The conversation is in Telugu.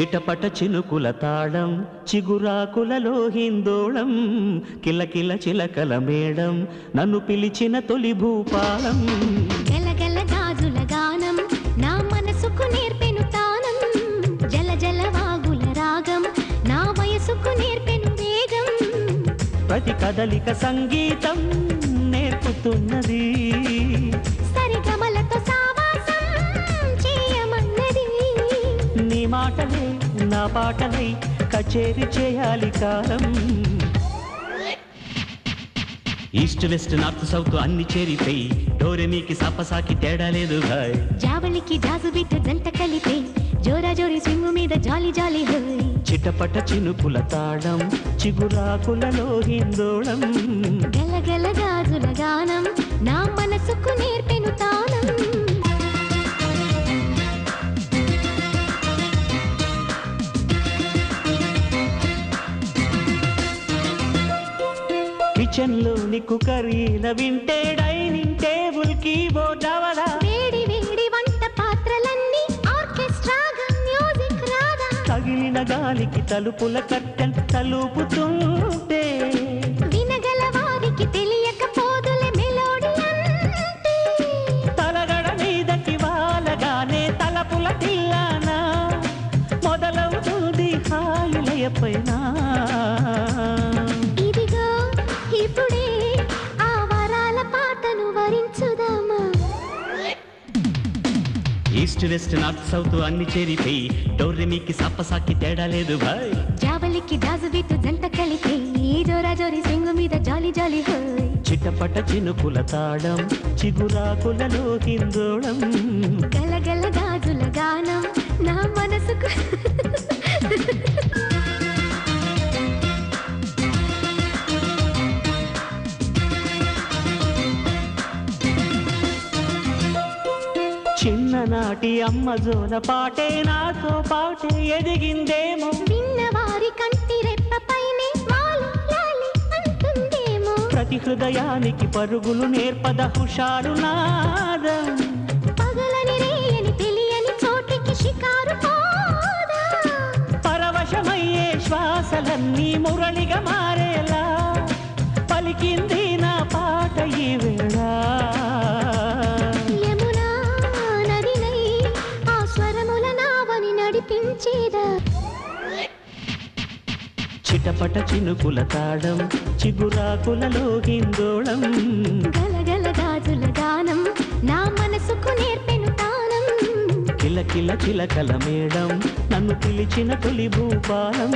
చిటపట చినుకుల తాళం చిగురాకులలో హిందోళం కిలకిల చిలకల మేడం నన్ను పిలిచిన తొలి భూపాలం. గలగల గాజుల గానం నా మనసుకు నేర్పెను తానం. జల జల వాగుల రాగం నా వయసుకు నేర్పెను వేగం. ప్రతి కదలిక సంగీతం నేర్పుతున్నది. నీ మాటలే నా పాటలై కచేరి చేయాలి కాలం ఈస్ట్ వెస్ట్ నార్త్ సౌత్ అన్ని చేరిపోయి డోరెమీకి సాపసాకి తేడా లేదు భాయ్. జావళికి జాజు బిట్టు జంట కలిపే జోరా జోరి స్వింగు మీద జాలి జాలి హోయ్ చిటపట చినుకుల తాళం చిగురాకులలో హిందోళం. గలగల గాజుల గానం కిచెన్లోని కుకరీల వింటే డైనింగ్ టేబుల్ కీబోర్డ్ అవలా వేడి వేడి వంట పాత్రలన్నీ ఆర్కెస్ట్రాగా మ్యూజిక్ రాగా తగిలిన గాలికి తలుపుల కట్టెన్ తలుపుతుంటే ఈస్ట్ వెస్ట్ నార్త్ సౌత్ అన్ని చేరిపోయి డోర్రెమీకి సాపసాకి తేడా లేదు భాయ్. జావలికి జాజు బిట్టు జంట కలిపే జోరా జోరి స్వింగు మీద జాలి జాలి హోయ్ చిటపట చినుకుల తాళం చిగురాకులలో హిందోళం. గలగల చిన్ననాటి అమ్మ జోల పాటే నాతో పాటే ఎదిగిందేమో. విన్నవారి కంటి రెప్పపైనే ప్రతి హృదయానికి పరుగులు నేర్పద హుషారు నాదం. పగలని రేయని తెలియని చోటికి షికారు పోదా. పరవశమయ్యే శ్వాసలన్నీ మురళిగా మారేలా. పలికింది నా పాట ఈ వేళ. చిటపట చినుకుల తాళం చిగురాకులలో హిందోళం గలగల గాజుల గానం నా మనసుకు నేర్పెను తానం కిలకిల చిలకల మేడం నన్ను పిలిచిన తొలి భూపాలం.